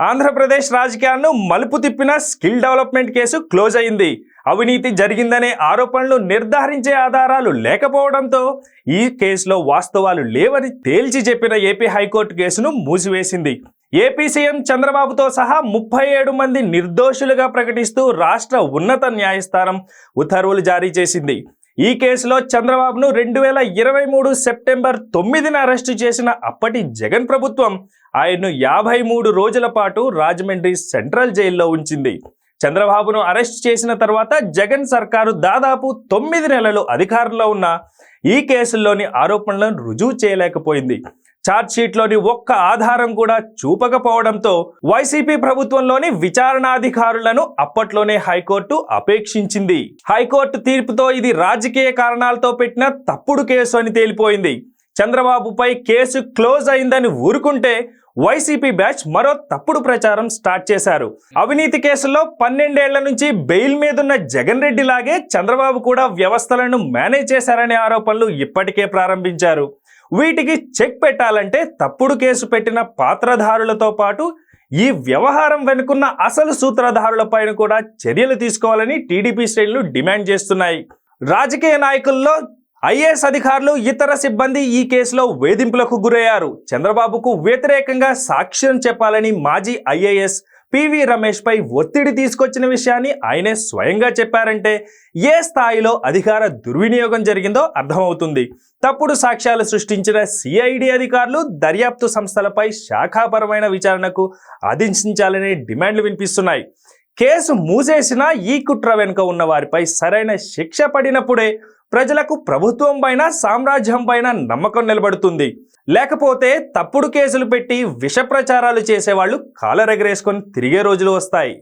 ఆంధ్రప్రదేశ్ రాజకీయాలను మలుపు తిప్పిన స్కిల్ డెవలప్మెంట్ కేసు క్లోజ్ అయింది. అవినీతి జరిగిందనే ఆరోపణలు నిర్ధారించే ఆధారాలు లేకపోవడంతో ఈ కేసులో వాస్తవాలు లేవని తేల్చి చెప్పిన ఏపీ హైకోర్టు కేసును మూసివేసింది. ఏపీ సీఎం చంద్రబాబుతో సహా ముప్పై ఏడు మంది నిర్దోషులుగా ప్రకటిస్తూ రాష్ట్ర ఉన్నత న్యాయస్థానం ఉత్తర్వులు జారీ చేసింది. ఈ కేసులో చంద్రబాబును రెండు వేల ఇరవై మూడు సెప్టెంబర్ తొమ్మిదిన అరెస్టు చేసిన అప్పటి జగన్ ప్రభుత్వం ఆయన్ను యాభై మూడు రోజుల పాటు రాజమండ్రి సెంట్రల్ జైల్లో ఉంచింది. చంద్రబాబును అరెస్ట్ చేసిన తర్వాత జగన్ సర్కారు దాదాపు తొమ్మిది నెలలు అధికారంలో ఉన్న ఈ కేసుల్లోని ఆరోపణలను రుజువు చేయలేకపోయింది. ఛార్జ్షీట్లోని ఒక్క ఆధారం కూడా చూపకపోవడంతో వైసీపీ ప్రభుత్వంలోని విచారణాధికారులను అప్పట్లోనే హైకోర్టు అపేక్షించింది. హైకోర్టు తీర్పుతో ఇది రాజకీయ కారణాలతో పెట్టిన తప్పుడు కేసు అని తేలిపోయింది. చంద్రబాబుపై కేసు క్లోజ్ అయిందని ఊరుకుంటే వైసీపీ బ్యాచ్ మరో తప్పుడు ప్రచారం స్టార్ట్ చేశారు. అవినీతి కేసుల్లో పన్నెండేళ్ళ నుంచి బెయిల్ మీదున్న జగన్ రెడ్డి లాగే చంద్రబాబు కూడా వ్యవస్థలను మేనేజ్ చేశారనే ఆరోపణలు ఇప్పటికే ప్రారంభించారు. వీటికి చెక్ పెట్టాలంటే తప్పుడు కేసు పెట్టిన పాత్రధారులతో పాటు ఈ వ్యవహారం వెనుకున్న అసలు సూత్రధారులపైన కూడా చర్యలు తీసుకోవాలని టీడీపీ శ్రేణులు డిమాండ్ చేస్తున్నాయి. రాజకీయ నాయకుల్లో ఐఏఎస్ అధికారులు ఇతర సిబ్బంది ఈ కేసులో వేధింపులకు గురయ్యారు. చంద్రబాబుకు వ్యతిరేకంగా సాక్ష్యం చెప్పాలని మాజీ ఐఏఎస్ పివి రమేష్ పై ఒత్తిడి తీసుకొచ్చిన విషయాన్ని ఆయనే స్వయంగా చెప్పారంటే ఏ స్థాయిలో అధికార దుర్వినియోగం జరిగిందో అర్థమవుతుంది. తప్పుడు సాక్ష్యాలు సృష్టించిన సిఐడి అధికారులు దర్యాప్తు సంస్థలపై శాఖాపరమైన విచారణకు ఆదేశించాలనే డిమాండ్లు వినిపిస్తున్నాయి. కేసు మూసేసిన ఈ కుట్ర వెనుక ఉన్న వారిపై సరైన శిక్ష పడినప్పుడే ప్రజలకు ప్రభుత్వం పైన సామ్రాజ్యం పైన నమ్మకం నిలబడుతుంది. లేకపోతే తప్పుడు కేసులు పెట్టి విష ప్రచారాలు చేసేవాళ్ళు కాలరెగరేసుకొని తిరిగే రోజులు వస్తాయి.